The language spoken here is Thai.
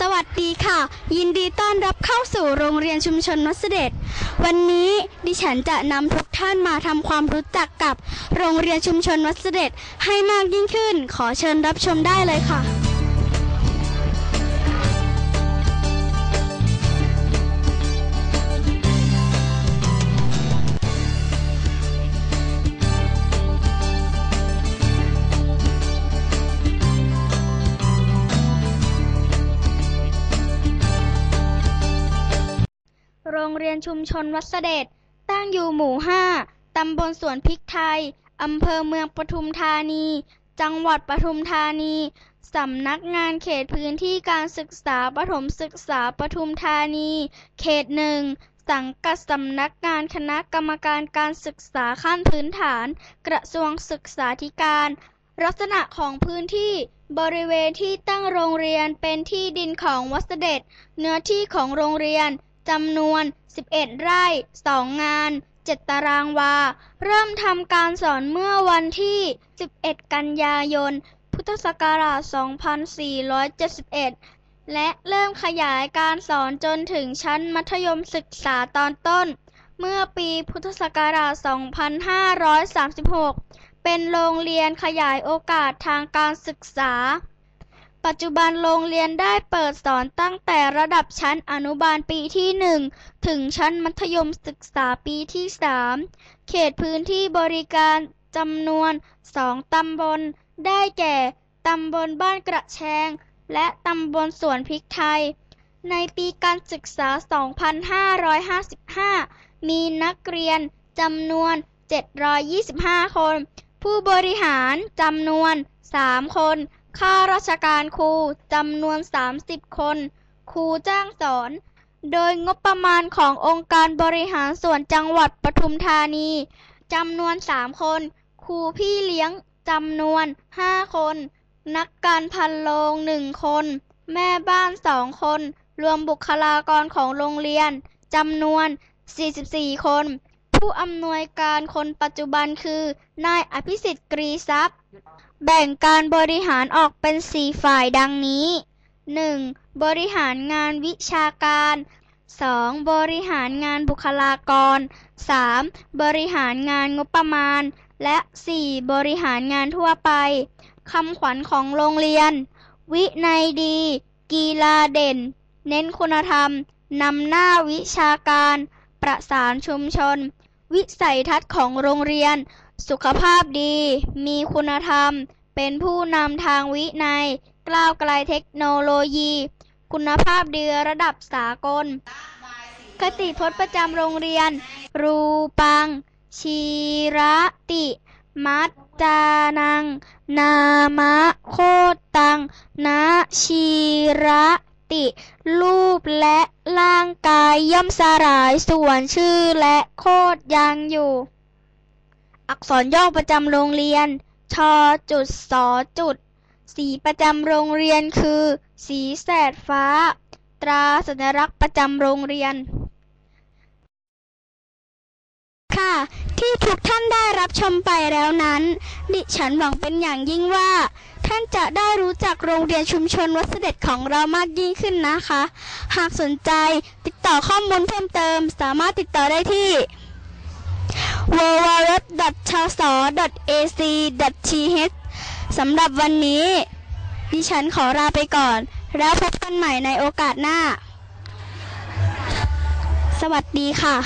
สวัสดีค่ะ ยินดีต้อนรับเข้าสู่โรงเรียนชุมชนวัดเสด็จวันนี้ดิฉันจะนำทุกท่านมาทำความรู้จักกับ โรงเรียนชุมชนวัดเสด็จให้มากยิ่งขึ้น ขอเชิญรับชมได้เลยค่ะ โรงเรียนชุมชนวัดเสด็จ ตั้งอยู่หมู่5ตำบลสวนพริกไทย อำเภอเมืองปทุมธานี จังหวัดปทุมธานี สำนักงานเขตพื้นที่การศึกษาประถมศึกษาปทุมธานี เขตหนึ่ง สังกัดสำนักงานคณะกรรมการการศึกษาขั้นพื้นฐาน กระทรวงศึกษาธิการ ลักษณะของพื้นที่บริเวณที่ตั้งโรงเรียนเป็นที่ดินของวัดเสด็จ เนื้อที่ของโรงเรียน จำนวน 11 ไร่ 2 งาน 7 ตารางวา เริ่มทำการสอนเมื่อวันที่ 11 กันยายน พุทธศักราช 2471 และเริ่มขยายการสอนจนถึงชั้นมัธยมศึกษาตอนต้น เมื่อปีพุทธศักราช 2536 เป็นโรงเรียนขยายโอกาสทางการศึกษา ปัจจุบันโรงเรียนได้เปิดสอนตั้งแต่ระดับชั้นอนุบาลปีที่1ถึงชั้นมัธยมศึกษาปีที่3เขตพื้นที่บริการจำนวน2ตำบล ได้แก่ ตำบลบ้านกระแชง และตำบลสวนพริกไทย ในปีการศึกษา 2555 มีนักเรียนจำนวน 725 คน ผู้บริหารจำนวน 3 คน ข้าราชการครูจำนวน 30 คน ครูจ้างสอน โดยงบประมาณขององค์การบริหารส่วนจังหวัดปทุมธานีจำนวน 3 คน ครูพี่เลี้ยงจำนวน 5 คน นักการพันโรงหนึ่งคน แม่บ้านสองคน รวมบุคลากรของโรงเรียนจำนวน 44 คน ผู้อำนวยการคนปัจจุบันคือนายอภิสิทธิ์กรีทรัพย์ แบ่งการบริหารออกเป็น4ฝ่ายดังนี้ 1. บริหารงานวิชาการ 2. บริหารงานบุคลากร 3. บริหารงานงบประมาณ และ 4. บริหารงานทั่วไปคำขวัญของโรงเรียน วินัยดี กีฬาเด่น เน้นคุณธรรม นำหน้าวิชาการ ประสานชุมชน วิสัยทัศน์ของโรงเรียน สุขภาพดี มีคุณธรรม เป็นผู้นำทางวินัย กล้าวไกลเทคโนโลยี คุณภาพดีระดับสากล คติพจน์ประจำโรงเรียน รูปัง ชีระติ มัจจานัง นามะโคตังนะชีระติ รูปและร่างกายย่อมสลายส่วนชื่อและโคดยังอยู่ อักษรย่อประจำโรงเรียน ชจุดสจุด สีประจำโรงเรียนคือ สีแสดฟ้า ตราสัญลักษณ์ประจำโรงเรียน ค่ะ ที่ทุกท่านได้รับชมไปแล้วนั้น ดิฉันหวังเป็นอย่างยิ่งว่า ท่านจะได้รู้จักโรงเรียนชุมชนวัดเสด็จของเรามากยิ่งขึ้นนะคะ หากสนใจติดต่อข้อมูลเพิ่มเติม สามารถติดต่อได้ที่ www.chs.ac.th สำหรับวันนี้ ดิฉันขอลาไปก่อน แล้วพบกันใหม่ในโอกาสหน้า สวัสดีค่ะ